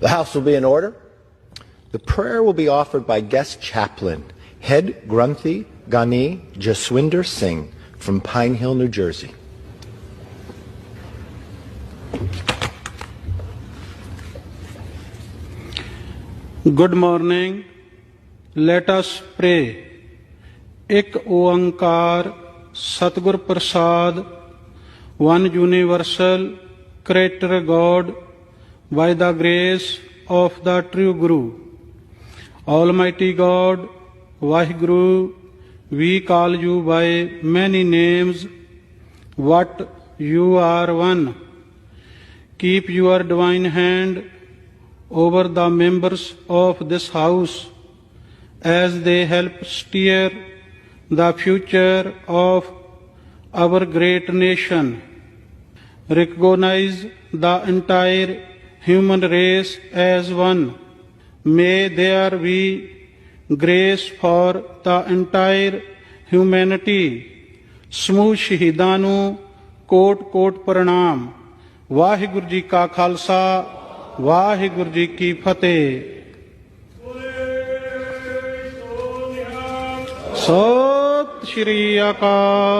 The House will be in order. The prayer will be offered by guest chaplain, Head Grunthi Gani Jaswinder Singh from Pine Hill, New Jersey. Good morning. Let us pray. ਇੱਕ ਓੰਕਾਰ ਸਤਿਗੁਰ ਪ੍ਰਸਾਦ one universal creator God by the grace of the true Guru. Almighty God, Vaheguru, we call you by many names, what you are one. Keep your divine hand over the members of this house as they help steer the future of our great nation. Recognize the entire human race as one. May there be grace for the entire humanity. ਸਮੂਹ ਸ਼ਹੀਦਾਂ ਨੂੰ ਕੋਟ ਕੋਟ ਪ੍ਰਣਾਮ ਵਾਹਿਗੁਰੂ ਜੀ ਕਾ ਖਾਲਸਾ ਵਾਹਿਗੁਰੂ ਜੀ ਕੀ ਫਤਿਹ ਸਤਿ ਸ਼੍ਰੀ ਅਕਾਲ